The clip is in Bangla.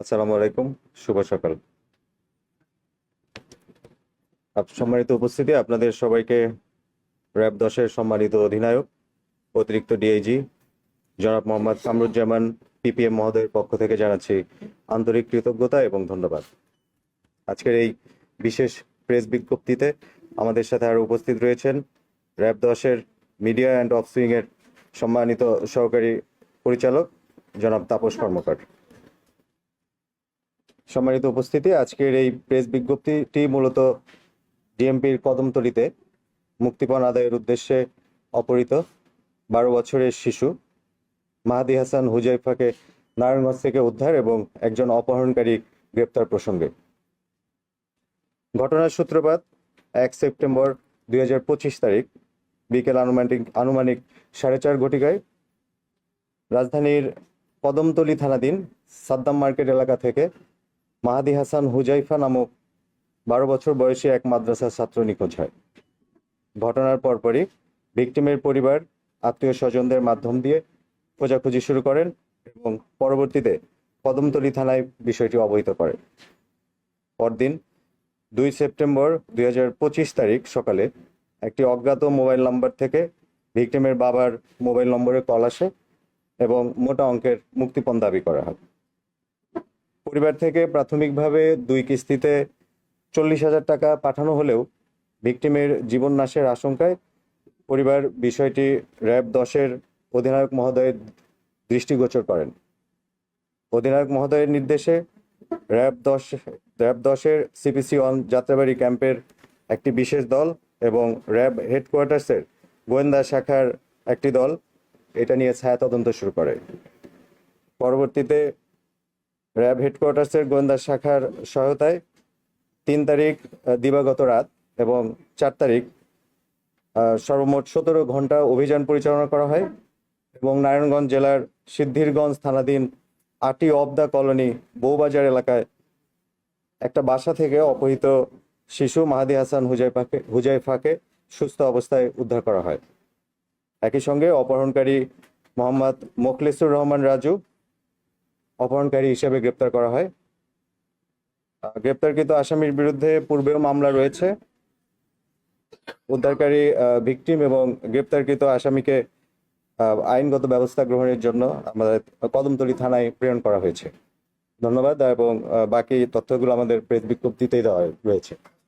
আসসালামু আলাইকুম, শুভ সকাল। সম্মানিত উপস্থিতি, আপনাদের সবাইকে র্যাব দশের সম্মানিত অধিনায়ক, অতিরিক্ত ডিআইজি জনাব মোহাম্মদ কামরুজ্জামান পিপিএম মহোদয়ের পক্ষ থেকে জানাচ্ছি আন্তরিক কৃতজ্ঞতা এবং ধন্যবাদ। আজকের এই বিশেষ প্রেস বিজ্ঞপ্তিতে আমাদের সাথে আরও উপস্থিত রয়েছেন র্যাব দশের মিডিয়া অ্যান্ড অফসুইং এর সম্মানিত সহকারী পরিচালক, জনাব তাপস কর্মকার। সম্মানিত উপস্থিতি, আজকের এই প্রেস বিজ্ঞপ্তিটি মূলত ডিএমপির কদমতলিতে মুক্তিপণ আদায়ের উদ্দেশ্যে অপহৃত বারো বছরের শিশু মাহাদি হাসান হুজাইফাকে নারায়ণগঞ্জ থেকে উদ্ধার এবং একজন অপহরণকারী গ্রেপ্তার প্রসঙ্গে। ঘটনার সূত্রপাত, এক সেপ্টেম্বর দুই হাজার পঁচিশ তারিখ, বিকেল আনুমানিক আনুমানিক সাড়ে চার ঘটিকায় রাজধানীর কদমতলী থানাধীন সাদ্দাম মার্কেট এলাকা থেকে মাহাদি হাসান হুজাইফা নামক বারো বছর বয়সী এক মাদ্রাসার ছাত্র নিখোঁজ হয়। ঘটনার পরপরই ভিকটিমের পরিবার, আত্মীয় স্বজনদের মাধ্যম দিয়ে খোঁজাখুঁজি শুরু করেন এবং পরবর্তীতে কদমতলী থানায় বিষয়টি অবহিত করে পরদিন দুই সেপ্টেম্বর দুই হাজার পঁচিশ তারিখ সকালে একটি অজ্ঞাত মোবাইল নম্বর থেকে ভিকটিমের বাবার মোবাইল নম্বরে কল আসে এবং মোটা অঙ্কের মুক্তিপণ দাবি করা হয়। পরিবার থেকে প্রাথমিকভাবে দুই কিস্তিতে চল্লিশ হাজার টাকা পাঠানো হলেও ভিকটিমের জীবন নাশের আশঙ্কায় পরিবার বিষয়টি র্যাব দশের অধিনায়ক মহোদয়ের দৃষ্টিগোচর করেন। অধিনায়ক মহোদয়ের নির্দেশে র্যাব দশ, র্যাব দশের সিপিসি অন যাত্রাবাড়ি ক্যাম্পের একটি বিশেষ দল এবং র্যাব হেডকোয়ার্টার্সের গোয়েন্দা শাখার একটি দল এটা নিয়ে ছায়া তদন্ত শুরু করে। পরবর্তীতে র্যাব হেডকোয়ার্টার্সের গোয়েন্দা শাখার সহায়তায় তিন তারিখ দিবাগত রাত এবং চার তারিখ সর্বমোট সতেরো ঘণ্টা অভিযান পরিচালনা করা হয় এবং নারায়ণগঞ্জ জেলার সিদ্ধিরগঞ্জ থানাধীন আটি অব দ্য কলোনি বৌবাজার এলাকায় একটা বাসা থেকে অপহৃত শিশু মাহাদি হাসান হুজাইফাকে হুজাইফাকে সুস্থ অবস্থায় উদ্ধার করা হয়। একই সঙ্গে অপহরণকারী মোহাম্মদ মোখলেসুর রহমান রাজু অপহরণকারী হিসেবে গ্রেপ্তার করা হয়। গ্রেপ্তারকৃত আসামির বিরুদ্ধে পূর্বেও মামলা রয়েছে। উদ্ধারকারী ভিকটিম এবং গ্রেপ্তারকৃত আসামিকে আইনগত ব্যবস্থা গ্রহণের জন্য আমাদের কদমতলী থানায় প্রেরণ করা হয়েছে। ধন্যবাদ, এবং বাকি তথ্যগুলো আমাদের প্রেস বিজ্ঞপ্তিতেই দেওয়া রয়েছে।